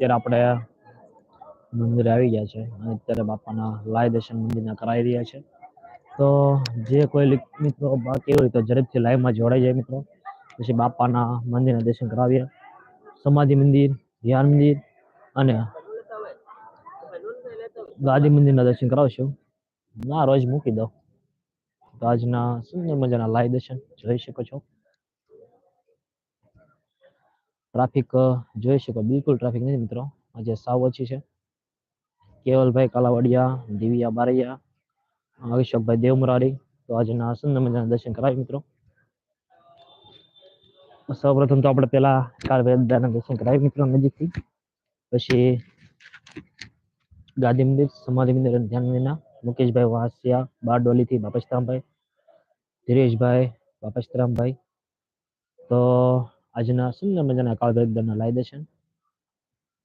અત્યારે આપણે મંદિરે આવી ગયા છે. અને અત્યારે બાપાના લાય દર્શન મંદિરના કરાવી રહ્યા છે. તો જે કોઈ મિત્રો બાકી હોય તો ઝડપથી લાઈવમાં જોડાઈ જાય મિત્રો? પછી બાપાના મંદિરના દર્શન કરાવીએ. સમાધિ મંદિર, ધ્યાન મંદિર અને ગાદી મંદિરના દર્શન કરાવશું. ના, રોજ મૂકી દો તો આજના સુંદર મજાના લાઈવ દર્શન જોઈ શકો છો. ટ્રાફિક જોઈ શકો. બિલકુલ ટ્રાફિક નથી મિત્રો. આજે સાવ ઓછી છે. કેવલભાઈ, કાલાવડિયા, દિવ્યા બારૈયા અવિષભભાઈ દેવમરારી. તો આજના સુંદર મજાના દર્શન કરાવી મિત્રો. સૌપ્રથમ તો આપણે પેલા કાળવેદાના દર્શન કરાવી મિત્રો નજીકથી. પછી ગાંધી મંદિર, સમાધિ મંદિર અને ધ્યાન મંદિરના મુકેશભાઈ વાસિયા, બારડોલીથી બાપસ્તરામભાઈ ધીરેશભાઈ બાપસ્તરામભાઈ તો આજના સુંદર મજાના કાળભૈરવના લાઈ દર્શન?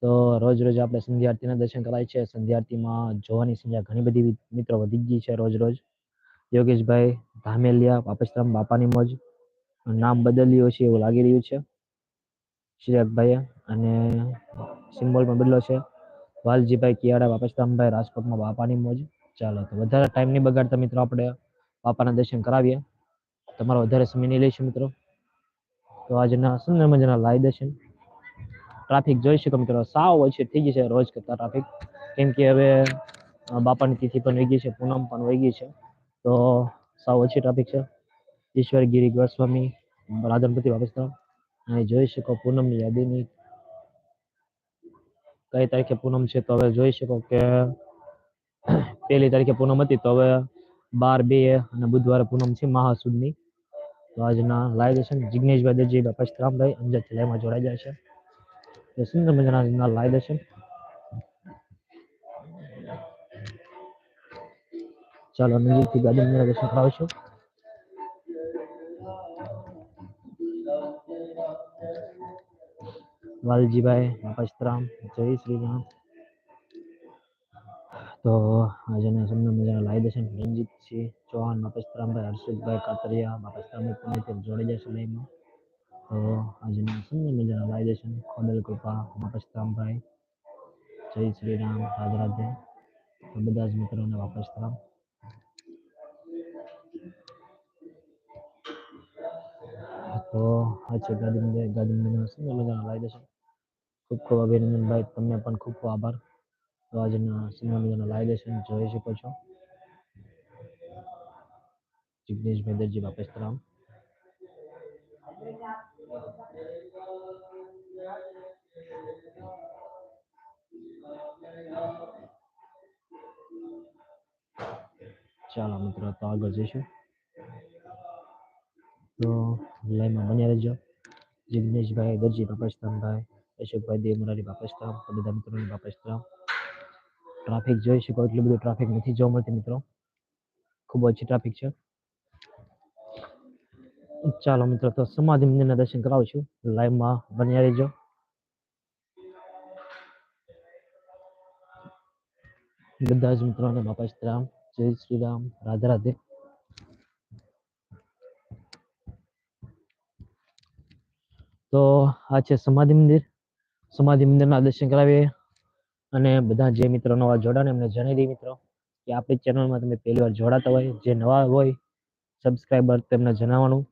તો રોજ રોજ આપણે સંધ્યાર્તીના દર્શન કરાય છે. સંધ્યાર્તીમાં જોવાની સંખ્યા ઘણી બધી મિત્રો વધી ગઈ છે રોજ રોજ. યોગેશભાઈ ધામેલિયા બાપસ્તરામ બાપાની મોજ, નામ બદલ્યું છે એવું લાગી રહ્યું છે. શિરાગભાઈએ અને સિમ્બોલ પણ બદલો છે. વાલજીભાઈ કિયાડા વાપસરામભાઈ રાજકોટમાં બાપાની મોજ. ચાલો તો વધારે ટાઈમ નહીં બગાડતા મિત્રો આપણે બાપાના દર્શન કરાવીએ. તમારો વધારે સમય નહીં લઈશું મિત્રો. તો આજના સુંદર મજાના લાઈ દર્શન ટ્રાફિક જોઈ શકો મિત્રો, સાવ ઓછી થઈ ગઈ છે રોજ કરતા ટ્રાફિક કેમ કે હવે બાપાની તિથિ પણ વહી ગઈ છે, પૂનમ પણ વહી ગઈ છે. તો સાવ ઓછી ટ્રાફિક છે. ઈશ્વર ગિરી ગોસ્વામી, રાધનપતિ બાપસ્તરામ. અને જોઈ શકો પૂનમની યાદીની કઈ તારીખે પૂનમ છે તો હવે જોઈ શકો કે, પહેલી તારીખે પૂનમ હતી તો હવે બાર, બે અને બુધવારે પૂનમ છે મહાસુદની તો આજના લાઈવ દર્શન જિગ્નેશભાઈ દરજી પશરામભાઈ અંજાર જિલ્લામાં જોડાઈ જાય છે. તો સુંદર મજાના લાઈવ દર્શન ચાલો નજીકથી ગાડી દર્શન કરાવીશું વાલજીભાઈ પશરામ જય શ્રી તો આજે સુંદર મજાના લાઈવ દર્શન રંજીતસિંહ ચૌહાણ બાપસ્તરામભાઈ હર્ષિતભાઈ કાતરિયા બાપસ્તરામભાઈ પુણ્યથી જોડી જશે લાઈવમાં તો આજના સુંદર મજાના લાવી દર્શન ખોડલ કૃપા બાપસ્તરામભાઈ જય શ્રી રામ, રાધે તો બધા જ મિત્રોને મપેશરામ તો આ છે ગાંધી મંદિરના સુંદર મજાના લાવી દર્શન ખૂબ ખૂબ અભિનંદન ભાઈ, તમને પણ ખૂબ ખૂબ આભાર. તો આજના સુંદર મજાના લાઈવ દર્શન જોઈ શકો છો. જિગ્નેશભાઈ દરજી બાપસ્તરામ ચાલો મિત્રો તો આગળ જઈશું તો લાઈનમાં બન્યા રહેજો જિગ્નેશભાઈ દરજી બાપસ્તરામભાઈ અશોકભાઈ દેવ મુરારી બાપસ્તરામ બધા મિત્રોની બાપસ્તરામ ટ્રાફિક જોઈ શકો એટલું બધું ટ્રાફિક નથી જોવા મળતી મિત્રો ખૂબ ઓછી ટ્રાફિક છે ચાલો મિત્રો, તો સમાધિ મંદિરના દર્શન કરાવું છું લાઈવમાં બન્યા રહેજો. બધા જ મિત્રોને બાપા રામ, જય શ્રી રામ, રાધે રાધે. તો આ છે સમાધિ મંદિર. સમાધિ મંદિરના દર્શન કરાવીએ અને બધા જે મિત્રો નવા જોડાને એમને જણાવી દઈએ મિત્રો કે આપણી ચેનલમાં તમે પહેલી વાર જોડાતા હોય, જે નવા હોય સબસ્ક્રાઈબર તેમને જણાવવાનું.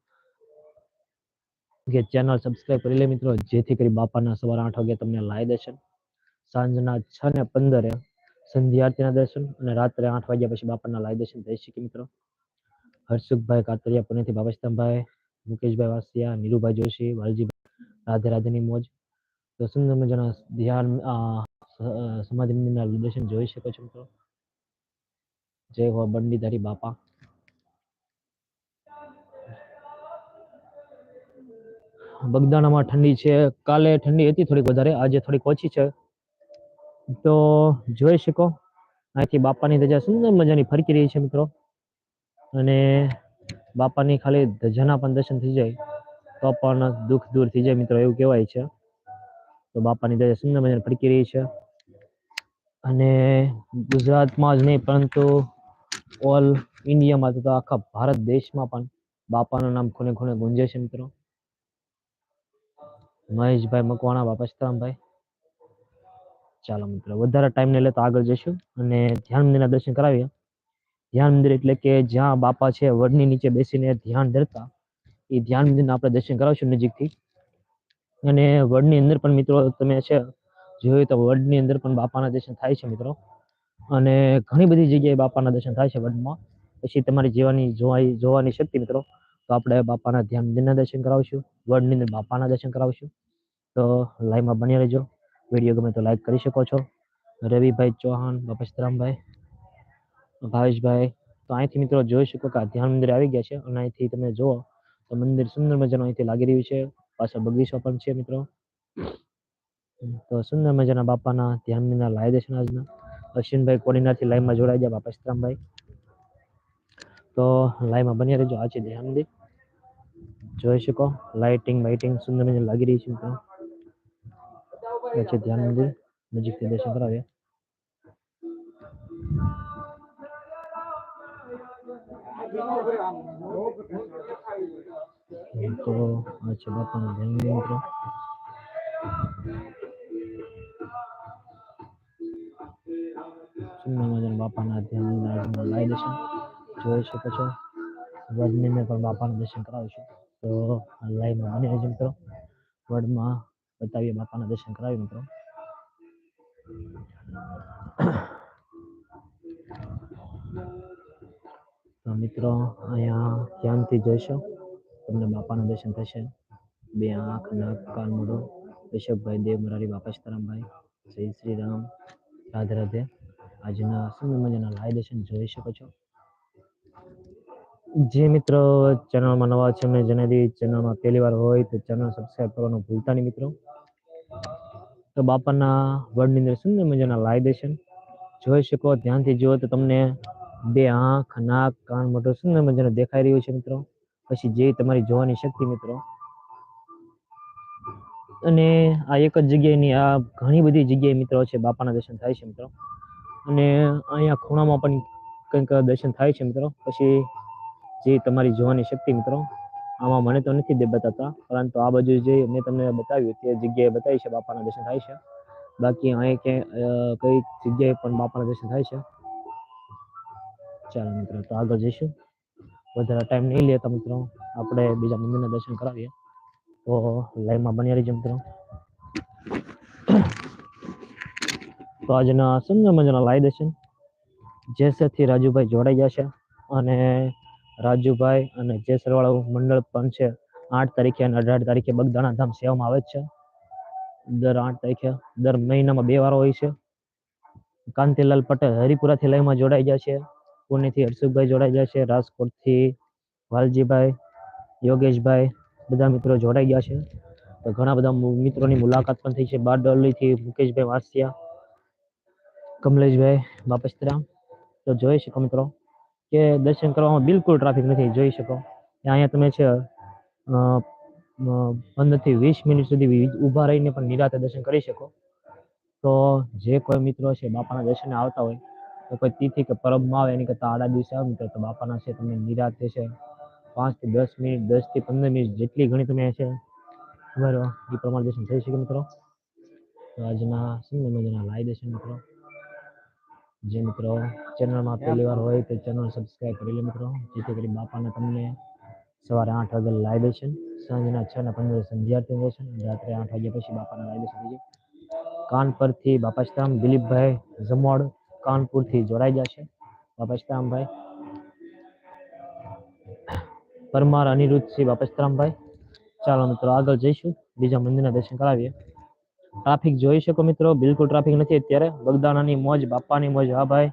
કે ચેનલ સબસ્ક્રાઇબ કરી લે મિત્રો. જેથી કરી બાપાના સવારે આઠ વાગે તમને લાઈ દર્શન. સાંજના છ ને પંદરે સંધ્યા આરતીના દર્શન અને રાત્રે આઠ વાગ્યા પછી બાપાના લાઈ દર્શન થઈ શકે મિત્રો. હર્ષુખભાઈ કાતરિયા, પુણેથી બાબસ્તંભાઈ મુકેશભાઈ વાસિયા, નીરુભાઈ જોશી, વાલજીભાઈ, રાધે રાધેની મોજ. તો સુંદર મજાના ધ્યાન સમાધિ મંદિરના દર્શન જોઈ શકો છો મિત્રો. જય હો બંડીધારી બાપા. બગદાણામાં ઠંડી છે. કાલે ઠંડી હતી થોડીક વધારે, આજે થોડીક ઓછી છે. તો જોઈ શકો. અહીંથી બાપાની ધજા સુંદર મજાની ફરકી રહી છે મિત્રો. અને બાપાની ખાલી ધજાના પણ દર્શન થઈ જાય. તો પણ દુઃખ દૂર થઈ જાય મિત્રો, એવું કહેવાય છે. તો બાપાની ધજા સુંદર મજાની ફરકી રહી છે. અને ગુજરાતમાં જ નહીં, પરંતુ ઓલ ઇન્ડિયામાં તો આખા ભારત દેશમાં પણ બાપાનું નામ ખૂણે ખૂણે ગુંજે છે મિત્રો. મહેશભાઈ મકવાણા બાપા સીતારામભાઈ ચાલો મિત્રો, વધારે ટાઈમ નહીં લેતા આગળ જઈશું અને ધ્યાન મંદિરના દર્શન કરાવીએ. ધ્યાન મંદિર એટલે કે જ્યાં બાપા છે વડની નીચે બેસીને ધ્યાન ધરતા, એ ધ્યાન મંદિરના આપણે દર્શન કરાવશું નજીકથી. અને વડની અંદર પણ મિત્રો તમે છે, જોયું તો વડની અંદર પણ બાપાના દર્શન થાય છે મિત્રો. અને ઘણી બધી જગ્યાએ બાપાના દર્શન થાય છે વડમાં. પછી તમારી જીવાની જોવાની જોવાની શક્તિ મિત્રો. તો આપણે બાપાના ધ્યાન મંદિરના દર્શન કરાવશું. વડની અંદર બાપાના દર્શન કરાવશું. તો લાઈવમાં બની રહેજો. વીડિયો ગમે તો લાઈક કરી શકો છો. રવિભાઈ ચૌહાણ બાપસ્તરામભાઈ ભાવેશભાઈ. તો અહીંથી મિત્રો જોઈ શકો કે ધ્યાન મંદિર આવી ગયા છે. અને અહીંથી તમે જુઓ તો મંદિર સુંદર મજાનું અહીંથી લાગી રહ્યું છે. પાછળ બગીચો પણ છે મિત્રો. તો સુંદર મજાના બાપાના ધ્યાન મંદિરના લાય દર્શન આજના. અશ્વિનભાઈ કોડીનાથી લાઈવમાં જોડાઈ ગયા બાપસ્તરામભાઈ તો લાઈવમાં બની રહેજો. આ છે ધ્યાન મંદિર. જોઈ શકો. લાઇટિંગ બાઇટિંગ સુંદર મજા લાગી રહી છે મિત્રો. આ ધ્યાન મંદિર. નજીકથી દર્શન કરાવીએ. તો આ ધ્યાન મંદિર સુંદર મજાના બાપાના ધ્યાન મંદિરના લાઈ દર્શન. જોઈ શકો છો. વજનીને પણ બાપાનું દર્શન કરાવીશું. તો લાઈવમાં બની રહેજો મિત્રો વડમાં બતાવીએ બાપાના દર્શન કરાવીએ મિત્રો. તો મિત્રો, અહીંયા ધ્યાનથી જોઈશો. તમને બાપાના દર્શન થશે. બે આંખ, નાક, કાન, મોઢું. ઋષભભાઈ, દેવ, મરારી, બાપા સીતારામભાઈ. જય શ્રી રામ. રાધે રાધે. આજના સુંદર મજાના લાઈવ દર્શન જોઈ શકો છો. જે મિત્રો ચેનલમાં નવા છે મેં જણાવી ચેનલમાં પહેલી વાર હોય તો ચેનલ સબસ્ક્રાઈબ કરવાનું ભૂલતા નહીં મિત્રો. તો બાપાના વર્ડની અંદર સુંદર મજાના લાઈ દેશે જોઈ શકો, ધ્યાનથી જુઓ તો તમને બે આંખ, નાક, કાન મોટો સુંદર મજાનો દેખાઈ રહ્યું છે મિત્રો. પછી જે તમારી જોવાની શક્તિ મિત્રો. અને આ એક જ જગ્યાએ આ ઘણી બધી જગ્યાએ મિત્રો છે બાપાના દર્શન થાય છે મિત્રો. અને અહીંયા ખૂણામાં પણ કંઈક દર્શન થાય છે મિત્રો. પછી જે તમારી જોવાની શક્તિ મિત્રો, આમાં મને તો નથી બતાવતા પરંતુ આ બાજુ જે મેં તમને બતાવ્યું તે જગ્યાએ બતાવી છે, બાપાના દર્શન થાય છે. બાકી અહીં ક્યાંય કઈ જગ્યાએ પણ બાપાના દર્શન થાય છે? ચાલો મિત્રો, તો આગળ જઈશું. વધારે ટાઈમ નહીં લેતા મિત્રો, આપણે બીજા મંદિરના દર્શન કરાવીએ. તો લાઈવમાં બન્યા રહીજો મિત્રો. તો આજના સુંદર મજાના લાઈ દર્શન. જેસરથી રાજુભાઈ જોડાઈ ગયા છે. અને રાજુભાઈ અને જે સરવાળા મંડળ પણ છે. આઠ તારીખે અને અઢાર તારીખે બગદાણા ધામ સેવામાં આવે છે. દર આઠ તારીખે, દર મહિનામાં બે વાર હોય છે. કાંતિલાલ પટેલ હરિપુરાથી લયમાં જોડાઈ ગયા છે. પુણેથી હર્ષુભાઈ જોડાઈ ગયા છે. રાજકોટથી વાલજીભાઈ, યોગેશભાઈ બધા મિત્રો જોડાઈ ગયા છે. તો ઘણા બધા મિત્રોની મુલાકાત પણ થઈ છે. બારડોલીથી મુકેશભાઈ વાસિયા, કમલેશભાઈ બાપસ્તરામ તો જોઈ શકો મિત્રો કે દર્શન કરવામાં બિલકુલ ટ્રાફિક નથી, જોઈ શકો. અહીંયા તમે છે પંદરથી વીસ મિનિટ સુધી ઊભા રહીને પણ નિરાતે દર્શન કરી શકો. તો જે કોઈ મિત્રો છે, બાપાના દર્શને આવતા હોય, તો કોઈ તિથિ કે પરબમાં આવે, એની કરતાં આડા દિવસે આવે તો બાપાના છે તમને નિરાતે છે પાંચથી દસ મિનિટ દસથી પંદર મિનિટ જેટલી ઘણી તમે છે બરાબર એ પ્રમાણે દર્શન થઈ શકે મિત્રો. તો આજના સુંદર મજાના લાઈ દર્શન મિત્રો. જે મિત્રો ચેનલમાં પહેલી વાર હોય તો ચેનલ સબસ્ક્રાઈબ કરી લે મિત્રો. જેથી કરી બાપાને તમને સવારે આઠ વાગે લાઈ દર્શન સાંજના છ ને પંદર સંધ્યાર્થી દર્શન અને રાત્રે આઠ વાગ્યા પછી બાપાના લાઈ દર્શન થઈ જાય. કાનપુરથી બાપાશ્રામ દિલીપભાઈ જમોડ કાનપુરથી જોડાઈ ગયા છે. બાપાશ્રામભાઈ પરમાર અનિરુદ્ધસિંહ બાપસ્તરામભાઈ ચાલો મિત્રો આગળ જઈશું. બીજા મંદિરના દર્શન કરાવીએ. ટ્રાફિક જોઈ શકો મિત્રો, બિલકુલ ટ્રાફિક નથી અત્યારે. બગદાણાની મોજ બાપાની મોજ, હા ભાઈ,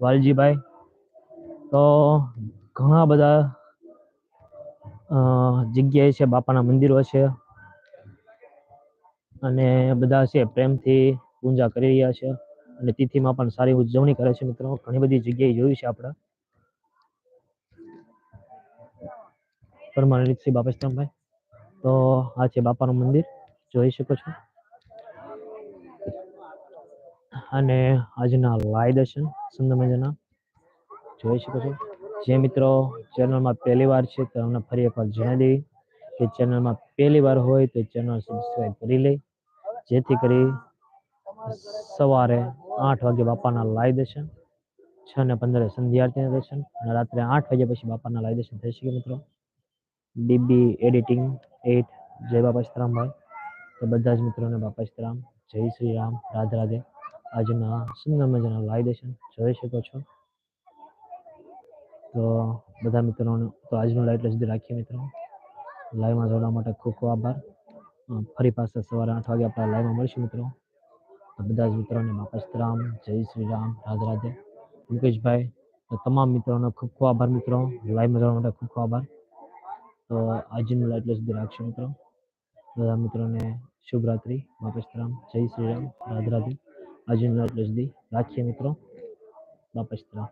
વાલજીભાઈ. તો ઘણા બધા જગ્યાએ છે બાપાના મંદિરો છે. અને બધા છે, પ્રેમથી પૂજા કરી રહ્યા છે. અને તિથિમાં પણ સારી ઉજવણી કરે છે મિત્રો. ઘણી બધી જગ્યાએ જોયું છે આપણે. પરમાનંદ શ્રી બાપસ્તરામભાઈ તો આ છે બાપાનું મંદિર. જોઈ શકો છો. અને આજના લાઈવ દર્શન સુંદર મજાના. જોઈ શકો છો. જે મિત્રો ચેનલમાં પહેલી વાર છે, તો અમને ફરી એકવાર જણાવી દેવી. કે ચેનલમાં પહેલી વાર હોય, તો ચેનલ સબસ્ક્રાઈબ કરી લે. જેથી કરી સવારે આઠ વાગે બાપાના લાઈવ દર્શન, છ ને પંદરે સંધ્યાર્થીના દર્શન અને રાત્રે આઠ વાગ્યા પછી બાપાના લાઈવ દર્શન થઈ શકે મિત્રો. બીબી એડિટિંગ એટ જય બાપા સીતરામભાઈ તો બધા જ મિત્રોને બાપા સીતરામ જય શ્રી રામ, રાધે રાધે. આજના સુંદર મજાના લાઈ દર્શન જોઈ શકો છો. તો બધા મિત્રોને તો આજનું લાઈવ એટલે સુધી રાખીએ મિત્રો. લાઈવમાં જોડવા માટે ખૂબ ખૂબ આભાર. અ, ફરી પાછા સવારે આઠ વાગે આપણે લાઈવમાં મળીશું મિત્રો. તો બધા જ મિત્રોને બાપા સીતરામ જય શ્રી રામ રાધે રાધે. મુકેશભાઈ તો તમામ મિત્રોનો ખૂબ ખૂબ આભાર મિત્રો. લાઈવમાં જોડવા માટે ખૂબ ખૂબ આભાર. તો આજનું લાઈવ એટલે સુધી રાખશું મિત્રો. બધા મિત્રોને શુભ રાત્રિ. બાપા સીતરામ જય શ્રી રામ રાધે રાધે. આજનું એટલે સુધી રાખીએ મિત્રો બાપા સીતરામ